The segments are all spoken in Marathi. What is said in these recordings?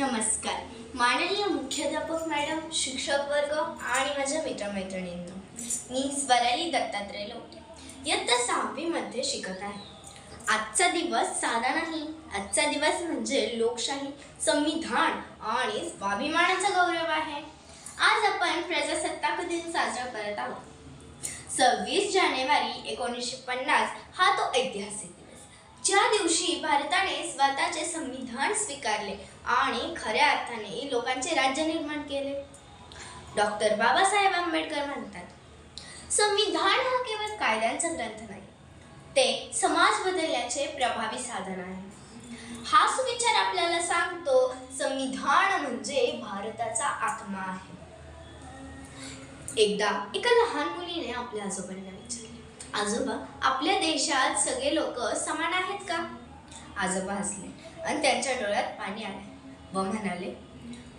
नमस्कार. माननीय मुख्याध्यापक मॅडम शिक्षक वर्ग आणि माझ्या मित्रमैत्रिणींना मी स्वराली दत्तात्रय लोटे. इयत्ता सहावीमध्ये शिकत आहे. आजचा दिवस साधा नाही. आजचा दिवस म्हणजे लोकशाही संविधान आणि स्वाभिमानाचा गौरव आहे. आज आपण प्रजासत्ताक दिन साजरा करत आहोत. सव्वीस जानेवारी एकोणीसशे पन्नास हा तो ऐतिहासिक दिवस. ज्या दिवशी भारताने स्वतःचे संविधान स्वीकारले आणि खऱ्या अर्थाने लोकांचे राज्य निर्माण केले. डॉक्टर बाबासाहेब आंबेडकर म्हणतात संविधान हा केवळ कायद्यांचा ग्रंथ नाही ते समाज बदलण्याचे प्रभावी साधन आहे. हा सुविचार आपल्याला सांगतो संविधान म्हणजे भारताचा आत्मा आहे. एकदा एका लहान मुलीने आपल्या आजोबांना विचारले आजोबा आपल्या देशात सगळे लोक समान आहेत का? आजोबा हसले आणि त्यांच्या डोळ्यात पाणी आले. व म्हणाले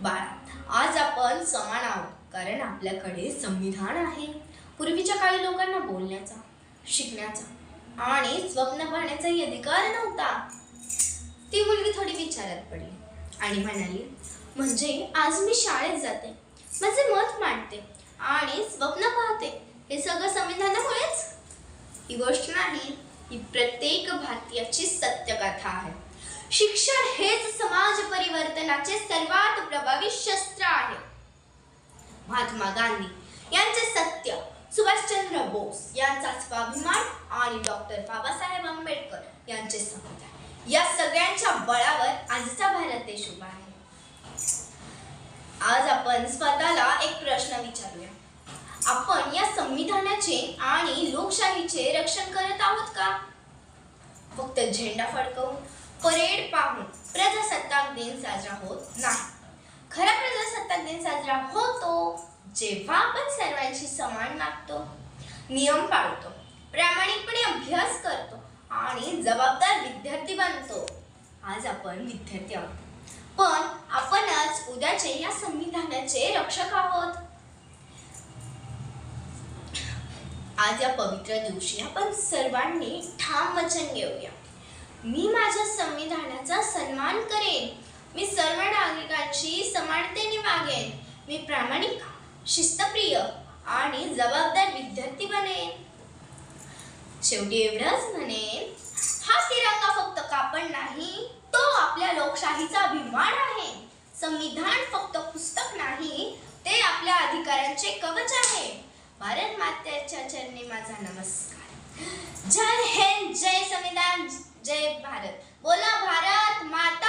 बाळा आज आपण समान आहोत कारण आपल्याकडे संविधान आहे. पूर्वीच्या काही लोकांना बोलण्याचा शिकण्याचा आणि स्वप्न पाहण्याचाही अधिकार नव्हता. ती मुलगी थोडी विचारात पडली आणि म्हणाली म्हणजे आज मी शाळेत जाते माझे मत मांडते आणि स्वप्न पाहते. हे सगळं संविधानामुळेच? ही गोष्ट नाही. ही प्रत्येक भारतीयाची सत्यकथा आहे. शिक्षण हेच समाज परिवर्तनाचे सर्वात प्रभावी शस्त्र आहे. महात्मा गांधी यांचे सत्य सुभाषचंद्र बोस यांचा स्वाभिमान आणि डॉक्टर बाबासाहेब आंबेडकर यांचे संविधान या सगळ्यांच्या बळावर आजचा भारत देश उभा आहे. आज आपण स्वतःला एक प्रश्न विचारूया. आपण या संविधानाचे आणि लोकशाहीचे रक्षण करत आहोत का? फक्त झेंडा फडकवून परेड पाहून प्रजासत्ताक दिन साजरा होत नाही. खरा प्रजासत्ताक दिन साजरा होतो जेव्हा आपण सर्वांशी समान वागतो नियम पाळतो प्रामाणिकपणे अभ्यास करतो आणि जबाबदार विद्यार्थी बनतो. आज आपण विद्यार्थी आहोत. पण आपणच उद्याचे या संविधानाचे रक्षक आहोत. आज या पवित्र दिवशी आपण सर्वांनी ठाम वचन घेऊया. मी माझ्या संविधानाचा सन्मान करेन. मी सर्व नागरिकांची समानतेने वागेन. मी प्रामाणिक शिस्तप्रिय आणि जबाबदार विद्यार्थी बनेन. शेवटी एवढंच म्हणेन हा तिरंगा फक्त कापड नाही तो आपल्या लोकशाहीचा अभिमान आहे. संविधान फक्त पुस्तक नाही ते आपल्या अधिकारांचे कवच आहे. भारत मातेच्या चरणी माझा नमस्कार. जय हिंद जय संविधान जय भारत. बोला भारत माता